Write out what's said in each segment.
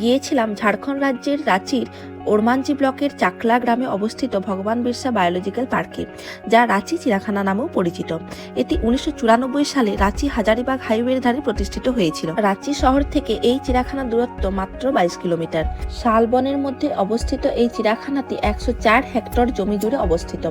গিয়েছিলাম ঝাড়খণ্ড রাজ্যের রাঁচির ওরমাঞ্জি ব্লকের চাকলা গ্রামে অবস্থিত ভগবান বিরসা বায়োলজিক্যাল পার্কে, যা রাঁচি চিড়াখানা নামেও পরিচিত। এটি উনিশশো চুরানব্বই সালে রাঁচি হাজারিবাগ হাইওয়ের ধারে প্রতিষ্ঠিত হয়েছিল। রাঁচি শহর থেকে এই চিড়াখানার দূরত্ব মাত্র বাইশ কিলোমিটার। শালবনের মধ্যে অবস্থিত এই চিড়াখানাটি একশো চার হেক্টর জমি জুড়ে অবস্থিত।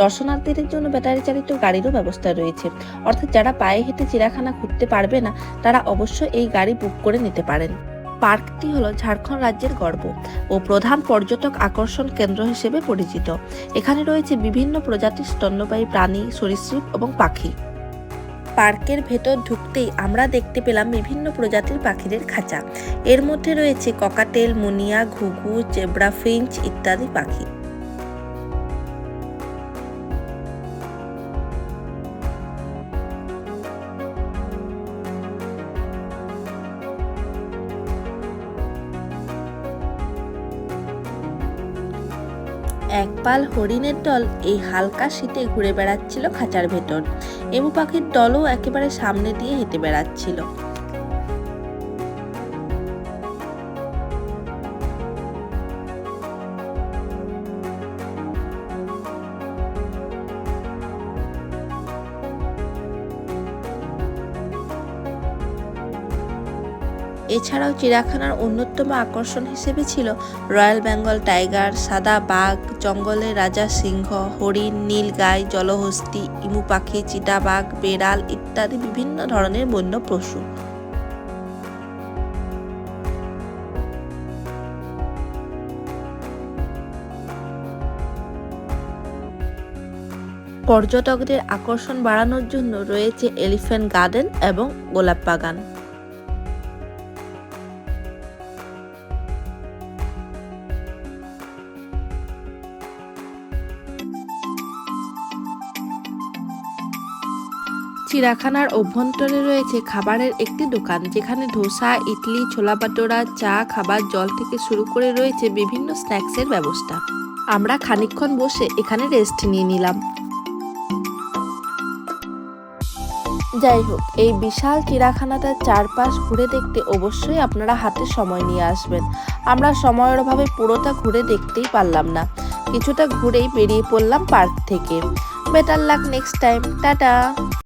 দর্শনার্থীদের জন্য ব্যাটারি চালিত গাড়িরও ব্যবস্থা রয়েছে। অর্থাৎ যারা পায়ে হেঁটে চিড়াখানা ঘুরতে পারবে না, তারা অবশ্যই এই গাড়ি বুক করে নিতে পারেন। পার্কটি হল ঝাড়খণ্ড রাজ্যের গর্ব ও প্রধান পর্যটক আকর্ষণ কেন্দ্র হিসেবে পরিচিত। এখানে রয়েছে বিভিন্ন প্রজাতির স্তন্যপায়ী প্রাণী, সরীসৃপ এবং পাখি। পার্কের ভেতর ঢুকতেই আমরা দেখতে পেলাম বিভিন্ন প্রজাতির পাখিদের খাঁচা। এর মধ্যে রয়েছে ককাটেল, মুনিয়া, ঘুঘু চেব্রা ফিঞ্চ ইত্যাদি পাখি। একপাল হরিণের দল এই হালকা শীতে ঘুরে বেড়াচ্ছিল খাঁচার ভেতর। এমু পাখির দলও একেবারে সামনে দিয়ে হেঁটে বেড়াচ্ছিল। এছাড়াও চিড়িয়াখানার অন্যতম আকর্ষণ হিসেবে ছিল রয়্যাল বেঙ্গল টাইগার, সাদা বাঘ জঙ্গলের রাজা সিংহ, হরিণ নীলগাই জলহস্তি, ইমু পাখি, চিতাবাঘ, বেড়াল ইত্যাদি বিভিন্ন ধরনের বন্য পশু পর্যটকদের আকর্ষণ বাড়ানোর জন্য রয়েছে এলিফ্যান্ট গার্ডেন এবং গোলাপ বাগান। চিড়াখানার অভ্যন্তরে রয়েছে খাবারের একটি দোকান, যেখানে ধোসা, ইডলি, ছোলা বাটোরা চা, খাবার, জল থেকে শুরু করে রয়েছে বিভিন্ন স্ন্যাক্সের ব্যবস্থা। আমরা খানিকক্ষণ বসে এখানে রেস্ট নিয়ে নিলাম। যাই হোক, এই বিশাল চিড়াখানাটার চারপাশ ঘুরে দেখতে অবশ্যই আপনারা হাতে সময় নিয়ে আসবেন। আমরা সময়ের অভাবে পুরোটা ঘুরে দেখতেই পারলাম না। কিছুটা ঘুরেই বেরিয়ে পড়লাম পার্ক থেকে। Better luck next time. Tata!